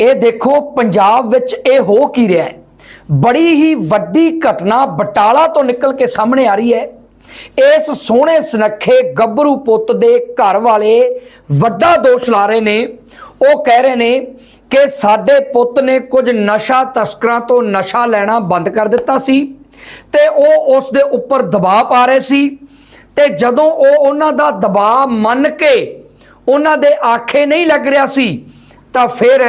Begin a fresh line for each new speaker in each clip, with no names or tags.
ਇਹ ਦੇਖੋ ਪੰਜਾਬ ਵਿੱਚ ਇਹ ਹੋ ਕੀ ਰਿਹਾ ਹੈ? ਬੜੀ ਹੀ ਵੱਡੀ ਘਟਨਾ ਬਟਾਲਾ ਤੋਂ ਨਿਕਲ ਕੇ ਸਾਹਮਣੇ ਆ ਰਹੀ ਹੈ। ਇਸ ਸੋਹਣੇ ਸੁਨੱਖੇ ਗੱਭਰੂ ਪੁੱਤ ਦੇ ਘਰ ਵਾਲੇ ਵੱਡਾ ਦੋਸ਼ ਲਾ ਰਹੇ ਨੇ। ਉਹ ਕਹਿ ਰਹੇ ਨੇ ਕਿ ਸਾਡੇ ਪੁੱਤ ਨੇ ਕੁਝ ਨਸ਼ਾ ਤਸਕਰਾਂ ਤੋਂ ਨਸ਼ਾ ਲੈਣਾ ਬੰਦ ਕਰ ਦਿੱਤਾ ਸੀ ਤੇ ਉਹ ਉਸ ਦੇ ਉੱਪਰ ਦਬਾਅ ਪਾ ਰਹੇ ਸੀ ਤੇ ਜਦੋਂ ਉਹ ਉਹਨਾਂ ਦਾ ਦਬਾਅ ਮੰਨ ਕੇ ਉਹਨਾਂ ਦੇ ਆਖੇ ਨਹੀਂ ਲੱਗ ਰਿਹਾ ਸੀ ਤਾਂ ਫਿਰ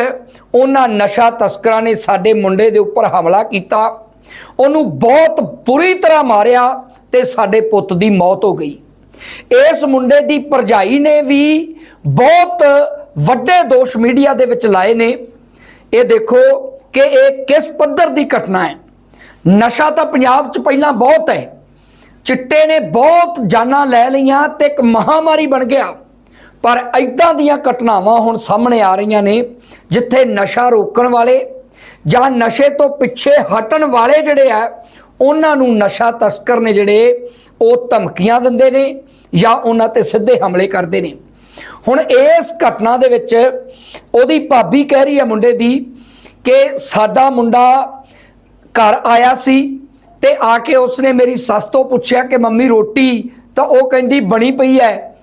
ਉਹਨਾਂ ਨਸ਼ਾ ਤਸਕਰਾਂ ਨੇ ਸਾਡੇ ਮੁੰਡੇ ਦੇ ਉੱਪਰ ਹਮਲਾ ਕੀਤਾ। ਉਹਨੂੰ ਬਹੁਤ ਬੁਰੀ ਤਰ੍ਹਾਂ ਮਾਰਿਆ ਤੇ ਸਾਡੇ ਪੁੱਤ ਦੀ ਮੌਤ ਹੋ ਗਈ। ਇਸ ਮੁੰਡੇ ਦੀ ਭਰਜਾਈ ਨੇ ਵੀ ਬਹੁਤ ਵੱਡੇ ਦੋਸ਼ ਮੀਡੀਆ ਦੇ ਵਿੱਚ ਲਾਏ ਨੇ। ਇਹ ਦੇਖੋ ਕਿ ਇਹ ਕਿਸ ਪੱਧਰ ਦੀ ਘਟਨਾ ਹੈ। ਨਸ਼ਾ ਤਾਂ ਪੰਜਾਬ 'ਚ ਪਹਿਲਾਂ ਬਹੁਤ ਹੈ। ਚਿੱਟੇ ਨੇ ਬਹੁਤ ਜਾਨਾਂ ਲੈ ਲਈਆਂ ਤੇ ਇੱਕ ਮਹਾਮਾਰੀ ਬਣ ਗਿਆ। ਪਰ ਐਦਾਂ ਦੀਆਂ ਘਟਨਾਵਾਂ ਹੁਣ ਸਾਹਮਣੇ ਆ ਰਹੀਆਂ ਨੇ ਜਿੱਥੇ ਨਸ਼ਾ ਰੋਕਣ ਵਾਲੇ ਜਾਂ ਨਸ਼ੇ ਤੋਂ ਪਿੱਛੇ ਹਟਣ ਵਾਲੇ ਜਿਹੜੇ ਆ, ਉਹਨਾਂ ਨੂੰ ਨਸ਼ਾ ਤਸਕਰ ਨੇ ਜਿਹੜੇ, ਉਹ ਧਮਕੀਆਂ ਦਿੰਦੇ ਨੇ ਜਾਂ ਉਹਨਾਂ ਤੇ ਸਿੱਧੇ ਹਮਲੇ ਕਰਦੇ ਨੇ। ਹੁਣ ਇਸ ਘਟਨਾ ਦੇ ਵਿੱਚ ਉਹਦੀ ਭਾਬੀ ਕਹਿ ਰਹੀ ਹੈ ਮੁੰਡੇ ਦੀ ਕਿ ਸਾਡਾ ਮੁੰਡਾ ਘਰ ਆਇਆ ਸੀ ਤੇ ਆ ਕੇ ਉਸਨੇ ਮੇਰੀ ਸੱਸ ਤੋਂ ਪੁੱਛਿਆ ਕਿ ਮੰਮੀ ਰੋਟੀ, ਤਾਂ ਉਹ ਕਹਿੰਦੀ ਬਣੀ ਪਈ ਹੈ।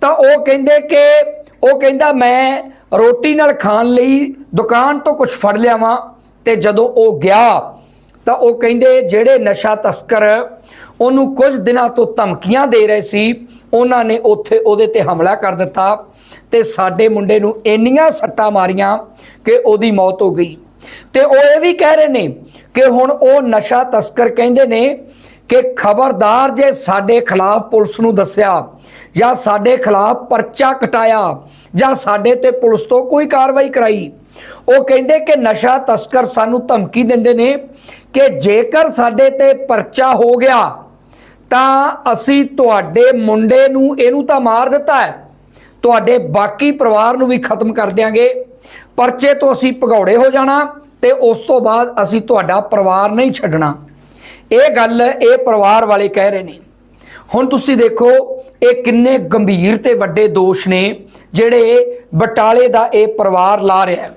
ਤਾਂ ਉਹ ਕਹਿੰਦੇ ਕਿ, ਉਹ ਕਹਿੰਦਾ ਮੈਂ ਰੋਟੀ ਨਾਲ ਖਾਣ ਲਈ ਦੁਕਾਨ ਤੋਂ ਕੁਝ ਫੜ ਲਿਆਵਾਂ ਤੇ ਜਦੋਂ ਉਹ ਗਿਆ ਤਾਂ ਉਹ ਕਹਿੰਦੇ ਜਿਹੜੇ ਨਸ਼ਾ ਤਸਕਰ ਉਹਨੂੰ ਕੁਝ ਦਿਨਾਂ ਤੋਂ ਧਮਕੀਆਂ ਦੇ ਰਹੇ ਸੀ, ਉਹਨਾਂ ਨੇ ਉੱਥੇ ਉਹਦੇ ਤੇ ਹਮਲਾ ਕਰ ਦਿੱਤਾ ਤੇ ਸਾਡੇ ਮੁੰਡੇ ਨੂੰ ਇੰਨੀਆਂ ਸੱਟਾਂ ਮਾਰੀਆਂ ਕਿ ਉਹਦੀ ਮੌਤ ਹੋ ਗਈ। ਤੇ ਉਹ ਇਹ ਵੀ ਕਹਿ ਰਹੇ ਨੇ ਕਿ ਹੁਣ ਉਹ ਨਸ਼ਾ ਤਸਕਰ ਕਹਿੰਦੇ ਨੇ ਕਿ ਖਬਰਦਾਰ ਜੇ ਸਾਡੇ ਖਿਲਾਫ ਪੁਲਿਸ ਨੂੰ ਦੱਸਿਆ ਜਾਂ ਸਾਡੇ ਖਿਲਾਫ ਪਰਚਾ ਕਟਾਇਆ ਜਾਂ ਸਾਡੇ ਤੇ ਪੁਲਿਸ ਤੋਂ ਕੋਈ ਕਾਰਵਾਈ ਕਰਾਈ, ਉਹ ਕਹਿੰਦੇ ਕਿ ਨਸ਼ਾ ਤਸਕਰ ਸਾਨੂੰ ਧਮਕੀ ਦਿੰਦੇ ਨੇ ਕਿ ਜੇਕਰ ਸਾਡੇ ਤੇ ਪਰਚਾ ਹੋ ਗਿਆ ਤਾਂ ਅਸੀਂ ਤੁਹਾਡੇ ਮੁੰਡੇ ਨੂੰ ਇਹਨੂੰ ਤਾਂ ਮਾਰ ਦਿੱਤਾ ਹੈ, ਤੁਹਾਡੇ ਬਾਕੀ ਪਰਿਵਾਰ ਨੂੰ ਵੀ ਖਤਮ ਕਰ ਦਿਆਂਗੇ, ਪਰਚੇ ਤੋਂ ਅਸੀਂ ਭਗੌੜੇ ਹੋ ਜਾਣਾ ਤੇ ਉਸ ਤੋਂ ਬਾਅਦ ਅਸੀਂ ਤੁਹਾਡਾ ਪਰਿਵਾਰ ਨਹੀਂ ਛੱਡਣਾ। ਇਹ ਗੱਲ ਇਹ ਪਰਿਵਾਰ ਵਾਲੇ ਕਹਿ ਰਹੇ ਨੇ। ਹੁਣ ਤੁਸੀਂ ਦੇਖੋ, ਇਹ ਕਿੰਨੇ ਗੰਭੀਰ ਤੇ ਵੱਡੇ ਦੋਸ਼ ਨੇ, ਜਿਹੜੇ ਬਟਾਲੇ ਦਾ ਇਹ ਪਰਿਵਾਰ ਲਾ ਰਿਹਾ ਹੈ।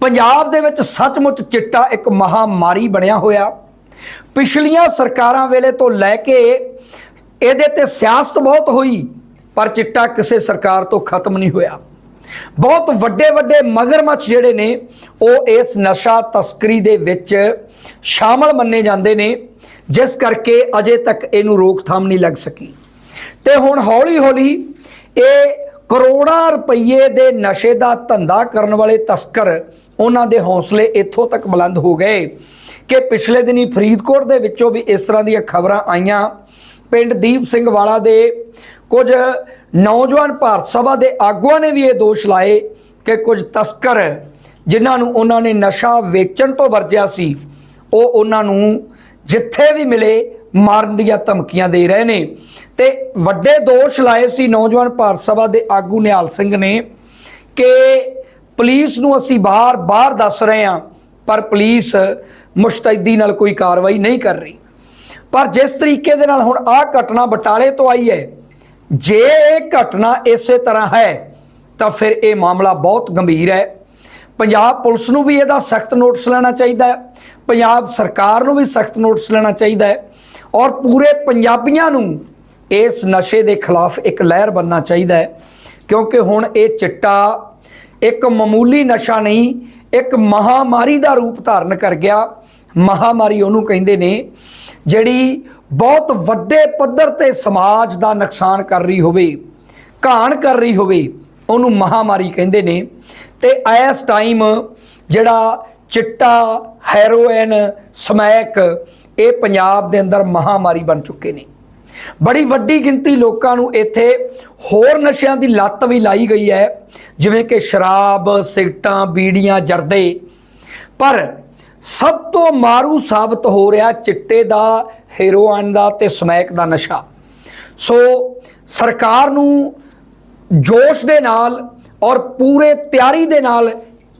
ਪੰਜਾਬ ਦੇ ਵਿੱਚ ਸੱਚਮੁੱਚ ਚਿੱਟਾ ਇੱਕ ਮਹਾਮਾਰੀ ਬਣਿਆ ਹੋਇਆ। ਪਿਛਲੀਆਂ ਸਰਕਾਰਾਂ ਵੇਲੇ ਤੋਂ ਲੈ ਕੇ ਇਹਦੇ ਤੇ ਸਿਆਸਤ ਬਹੁਤ ਹੋਈ, ਪਰ ਚਿੱਟਾ ਕਿਸੇ ਸਰਕਾਰ ਤੋਂ ਖਤਮ ਨਹੀਂ ਹੋਇਆ। ਬਹੁਤ ਵੱਡੇ ਵੱਡੇ ਮਗਰਮੱਛ ਜਿਹੜੇ ਨੇ, ਉਹ ਇਸ ਨਸ਼ਾ ਤਸਕਰੀ ਦੇ ਵਿੱਚ ਸ਼ਾਮਲ ਮੰਨੇ ਜਾਂਦੇ ਨੇ, ਜਿਸ ਕਰਕੇ ਅਜੇ ਤੱਕ ਇਹਨੂੰ ਰੋਕਥਾਮ ਨਹੀਂ ਲੱਗ ਸਕੀ। ਤੇ ਹੁਣ ਹੌਲੀ ਹੌਲੀ ਇਹ ਕਰੋੜਾਂ ਰੁਪਏ ਦੇ ਨਸ਼ੇ ਦਾ ਧੰਦਾ ਕਰਨ ਵਾਲੇ ਤਸਕਰ ਉਹਨਾਂ ਦੇ ਹੌਸਲੇ ਇੱਥੋਂ ਤੱਕ ਬੁਲੰਦ ਹੋ ਗਏ ਕਿ ਪਿਛਲੇ ਦਿਨੀ ਫਰੀਦਕੋਟ ਦੇ ਵਿੱਚੋਂ ਵੀ ਇਸ ਤਰ੍ਹਾਂ ਦੀਆਂ ਖਬਰਾਂ ਆਈਆਂ। ਪਿੰਡ ਦੀਪ ਸਿੰਘ ਵਾਲਾ ਦੇ ਕੁਝ ਨੌਜਵਾਨ ਭਾਰਤ ਸਭਾ ਦੇ ਆਗੂਆਂ ਨੇ ਵੀ ਇਹ ਦੋਸ਼ ਲਾਏ ਕਿ ਕੁਝ ਤਸਕਰ ਜਿਨ੍ਹਾਂ ਨੂੰ ਉਹਨਾਂ ਨੇ ਨਸ਼ਾ ਵੇਚਣ ਤੋਂ ਵਰਜਿਆ ਸੀ ਉਹ ਉਹਨਾਂ ਨੂੰ ਜਿੱਥੇ ਵੀ ਮਿਲੇ ਮਾਰਨ ਦੀਆਂ ਧਮਕੀਆਂ ਦੇ ਰਹੇ ਨੇ। ਤੇ ਵੱਡੇ ਦੋਸ਼ ਲਾਏ ਸੀ ਨੌਜਵਾਨ ਭਾਰਤ ਸਭਾ ਦੇ ਆਗੂ ਨਿਹਾਲ ਸਿੰਘ ਨੇ ਕਿ ਪੁਲਿਸ ਨੂੰ ਅਸੀਂ ਬਾਹਰ ਬਾਹਰ ਦੱਸ ਰਹੇ ਹਾਂ, ਪਰ ਪੁਲਿਸ ਮੁਸ਼ਤੈਦੀ ਨਾਲ ਕੋਈ ਕਾਰਵਾਈ ਨਹੀਂ ਕਰ ਰਹੀ। ਪਰ ਜਿਸ ਤਰੀਕੇ ਦੇ ਨਾਲ ਹੁਣ ਆਹ ਘਟਨਾ ਬਟਾਲੇ ਤੋਂ ਆਈ ਹੈ, ਜੇ ਇਹ ਘਟਨਾ ਇਸੇ ਤਰ੍ਹਾਂ ਹੈ, ਤਾਂ ਫਿਰ ਇਹ ਮਾਮਲਾ ਬਹੁਤ ਗੰਭੀਰ ਹੈ। ਪੰਜਾਬ ਪੁਲਿਸ ਨੂੰ ਵੀ ਇਹਦਾ ਸਖਤ ਨੋਟਿਸ ਲੈਣਾ ਚਾਹੀਦਾ ਹੈ। ਪੰਜਾਬ ਸਰਕਾਰ ਨੂੰ ਵੀ ਸਖਤ ਨੋਟਿਸ ਲੈਣਾ ਚਾਹੀਦਾ ਹੈ। ਔਰ ਪੂਰੇ ਪੰਜਾਬੀਆਂ ਨੂੰ ਇਸ ਨਸ਼ੇ ਦੇ ਖਿਲਾਫ ਇੱਕ ਲਹਿਰ ਬੰਨਣਾ ਚਾਹੀਦਾ ਹੈ। ਕਿਉਂਕਿ ਹੁਣ ਇਹ ਚਿੱਟਾ ਇੱਕ ਮਾਮੂਲੀ ਨਸ਼ਾ ਨਹੀਂ, ਇੱਕ ਮਹਾਮਾਰੀ ਦਾ ਰੂਪ ਧਾਰਨ ਕਰ ਗਿਆ। ਮਹਾਮਾਰੀ ਉਹਨੂੰ ਕਹਿੰਦੇ ਨੇ, ਜਿਹੜੀ ਬਹੁਤ ਵੱਡੇ ਪੱਧਰ ਤੇ ਸਮਾਜ ਦਾ ਨੁਕਸਾਨ ਕਰ ਰਹੀ ਹੋਵੇ, ਘਾਣ ਕਰ ਰਹੀ ਹੋਵੇ, ਉਹਨੂੰ ਮਹਾਮਾਰੀ ਕਹਿੰਦੇ ਨੇ। ਤੇ ਇਸ ਟਾਈਮ ਜਿਹੜਾ ਚਿੱਟਾ ਹੈਰੋਇਨ ਸਮੈਕ, ਇਹ ਪੰਜਾਬ ਦੇ ਅੰਦਰ ਮਹਾਮਾਰੀ ਬਣ ਚੁੱਕੇ ਨੇ। ਬੜੀ ਵੱਡੀ ਗਿਣਤੀ ਲੋਕਾਂ ਨੂੰ ਇੱਥੇ ਹੋਰ ਨਸ਼ਿਆਂ ਦੀ ਲੱਤ ਵੀ ਲਾਈ ਗਈ ਹੈ, ਜਿਵੇਂ ਕਿ ਸ਼ਰਾਬ ਸਿਗਟਾਂ ਬੀੜੀਆਂ, ਜਰਦੇ। ਪਰ ਸਭ ਤੋਂ ਮਾਰੂ ਸਾਬਤ ਹੋ ਰਿਹਾ ਚਿੱਟੇ ਦਾ ਹੈਰੋਇਨ ਦਾ ਤੇ ਸਮੈਕ ਦਾ ਨਸ਼ਾ। ਸੋ ਸਰਕਾਰ ਨੂੰ ਜੋਸ਼ ਦੇ ਨਾਲ ਔਰ ਪੂਰੇ ਤਿਆਰੀ ਦੇ ਨਾਲ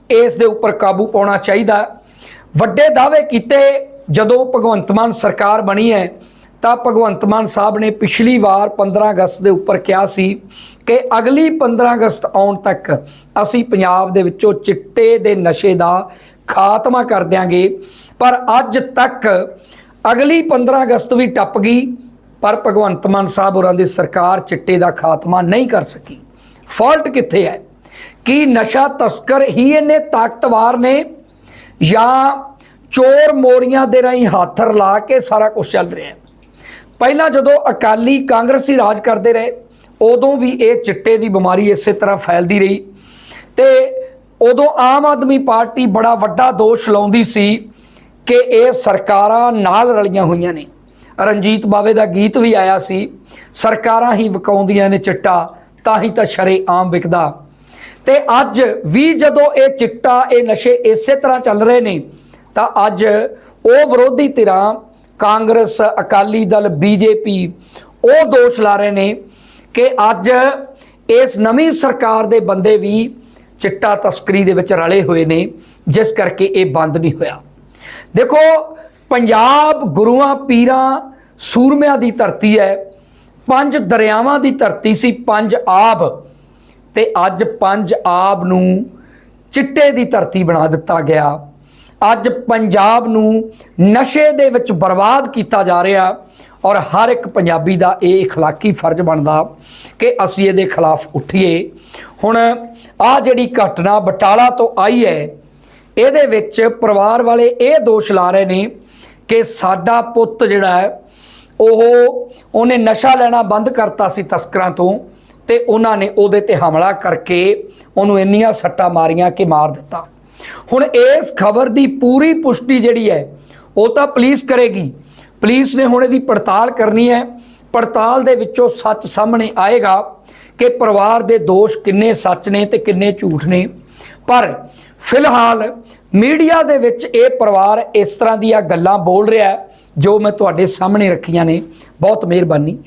ਇਸ ਦੇ ਉੱਪਰ ਕਾਬੂ ਪਾਉਣਾ ਚਾਹੀਦਾ। ਵੱਡੇ ਦਾਅਵੇ ਕੀਤੇ, ਜਦੋਂ ਭਗਵੰਤ ਮਾਨ ਸਰਕਾਰ ਬਣੀ ਹੈ, ਤਾਂ ਭਗਵੰਤ ਮਾਨ ਸਾਹਿਬ ਨੇ ਪਿਛਲੀ ਵਾਰ 15 ਅਗਸਤ ਦੇ ਉੱਪਰ ਕਿਹਾ ਸੀ ਕਿ ਅਗਲੀ 15 ਅਗਸਤ ਆਉਣ ਤੱਕ ਅਸੀਂ ਪੰਜਾਬ ਦੇ ਵਿੱਚੋਂ ਚਿੱਟੇ ਦੇ ਨਸ਼ੇ ਦਾ ਖਾਤਮਾ ਕਰ ਦਿਆਂਗੇ। ਪਰ ਅੱਜ ਤੱਕ ਅਗਲੀ 15 ਅਗਸਤ ਵੀ ਟੱਪ ਗਈ, ਪਰ ਭਗਵੰਤ ਮਾਨ ਸਾਹਿਬ ਹੋਰਾਂ ਦੀ ਸਰਕਾਰ ਚਿੱਟੇ ਦਾ ਖਾਤਮਾ ਨਹੀਂ ਕਰ ਸਕੀ। ਫਾਲਟ ਕਿੱਥੇ ਹੈ? ਕਿ ਨਸ਼ਾ ਤਸਕਰ ਹੀ ਇੰਨੇ ਤਾਕਤਵਾਰ ਨੇ? ਜਾਂ ਚੋਰ ਮੋਰੀਆਂ ਦੇ ਰਾਹੀਂ ਹੱਥ ਰਲਾ ਕੇ ਸਾਰਾ ਕੁਝ ਚੱਲ ਰਿਹਾ ਹੈ? ਪਹਿਲਾਂ ਜਦੋਂ ਅਕਾਲੀ ਕਾਂਗਰਸੀ ਰਾਜ ਕਰਦੇ ਰਹੇ, ਉਦੋਂ ਵੀ ਇਹ ਚਿੱਟੇ ਦੀ ਬਿਮਾਰੀ ਇਸੇ ਤਰ੍ਹਾਂ ਫੈਲਦੀ ਰਹੀ ਤੇ ਉਦੋਂ ਆਮ ਆਦਮੀ ਪਾਰਟੀ ਬੜਾ ਵੱਡਾ ਦੋਸ਼ ਲਾਉਂਦੀ ਸੀ ਕਿ ਇਹ ਸਰਕਾਰਾਂ ਨਾਲ ਰਲੀਆਂ ਹੋਈਆਂ ਨੇ। ਰਣਜੀਤ ਬਾਵੇ ਦਾ ਗੀਤ ਵੀ ਆਇਆ ਸੀ, ਸਰਕਾਰਾਂ ਹੀ ਵਿਕਾਉਂਦੀਆਂ ਨੇ ਚਿੱਟਾ, ਤਾਂ ਹੀ ਤਾਂ ਸ਼ਰੇ ਆਮ ਵਿਕਦਾ। ਤੇ ਅੱਜ ਵੀ ਜਦੋਂ ਇਹ ਚਿੱਟਾ, ਇਹ ਨਸ਼ੇ ਇਸੇ ਤਰ੍ਹਾਂ ਚੱਲ ਰਹੇ ਨੇ, ਤਾਂ ਅੱਜ ਉਹ ਵਿਰੋਧੀ ਧਿਰਾਂ ਕਾਂਗਰਸ, ਅਕਾਲੀ ਦਲ, ਬੀਜੇਪੀ, ਉਹ ਦੋਸ਼ ਲਾ ਰਹੇ ਨੇ ਕਿ ਅੱਜ ਇਸ ਨਵੀਂ ਸਰਕਾਰ ਦੇ ਬੰਦੇ ਵੀ ਚਿੱਟਾ ਤਸਕਰੀ ਦੇ ਵਿੱਚ ਰਲੇ ਹੋਏ ਨੇ, ਜਿਸ ਕਰਕੇ ਇਹ ਬੰਦ ਨਹੀਂ ਹੋਇਆ। ਦੇਖੋ, ਪੰਜਾਬ ਗੁਰੂਆਂ, ਪੀਰਾਂ ਸੂਰਮਿਆਂ ਦੀ ਧਰਤੀ ਹੈ, ਪੰਜ ਦਰਿਆਵਾਂ ਦੀ ਧਰਤੀ ਸੀ, ਪੰਜ ਆਬ। ਤੇ ਅੱਜ ਪੰਜ ਆਬ ਨੂੰ ਚਿੱਟੇ ਦੀ ਧਰਤੀ ਬਣਾ ਦਿੱਤਾ ਗਿਆ ਅੱਜ ਪੰਜਾਬ ਨੂੰ ਨਸ਼ੇ ਦੇ ਵਿੱਚ ਬਰਬਾਦ ਕੀਤਾ ਜਾ ਰਿਹਾ ਔਰ ਹਰ ਇੱਕ ਪੰਜਾਬੀ ਦਾ ਇਹ اخلاقی ਫਰਜ਼ ਬਣਦਾ ਕਿ ਅਸੀਂ ਇਹਦੇ ਖਿਲਾਫ ਉੱਠੀਏ ਹੁਣ ਆ ਜਿਹੜੀ ਘਟਨਾ ਬਟਾਲਾ ਤੋਂ ਆਈ ਹੈ ਇਹਦੇ ਵਿੱਚ ਪਰਿਵਾਰ ਵਾਲੇ ਇਹ ਦੋਸ਼ ਲਾ ਰਹੇ ਨੇ ਕਿ ਸਾਡਾ ਪੁੱਤ ਜਿਹੜਾ ਹੈ ਉਹ ਉਹਨੇ ਨਸ਼ਾ ਲੈਣਾ ਬੰਦ ਕਰਤਾ ਸੀ ਤਸਕਰਾਂ ਤੋਂ ਤੇ ਉਹਨਾਂ ਨੇ ਉਹਦੇ ਤੇ ਹਮਲਾ ਕਰਕੇ ਉਹਨੂੰ ਇੰਨੀਆਂ ਸੱਟਾਂ ਮਾਰੀਆਂ ਕਿ ਮਾਰ ਦਿੱਤਾ। ਹੁਣ ਇਸ ਖਬਰ ਦੀ ਪੂਰੀ ਪੁਸ਼ਟੀ ਜਿਹੜੀ ਹੈ, ਉਹ ਤਾਂ ਪੁਲਿਸ ਕਰੇਗੀ। ਪੁਲਿਸ ਨੇ ਹੁਣ ਇਹਦੀ ਪੜਤਾਲ ਕਰਨੀ ਹੈ। ਪੜਤਾਲ ਦੇ ਵਿੱਚੋਂ ਸੱਚ ਸਾਹਮਣੇ ਆਏਗਾ ਕਿ ਪਰਿਵਾਰ ਦੇ ਦੋਸ਼ ਕਿੰਨੇ ਸੱਚ ਨੇ ਤੇ ਕਿੰਨੇ ਝੂਠ ਨੇ। ਪਰ ਫਿਲਹਾਲ ਮੀਡੀਆ ਦੇ ਵਿੱਚ ਇਹ ਪਰਿਵਾਰ ਇਸ ਤਰ੍ਹਾਂ ਦੀਆਂ ਗੱਲਾਂ ਬੋਲ ਰਿਹਾ ਜੋ ਮੈਂ ਤੁਹਾਡੇ ਸਾਹਮਣੇ ਰੱਖੀਆਂ ਨੇ। ਬਹੁਤ ਮਿਹਰਬਾਨੀ।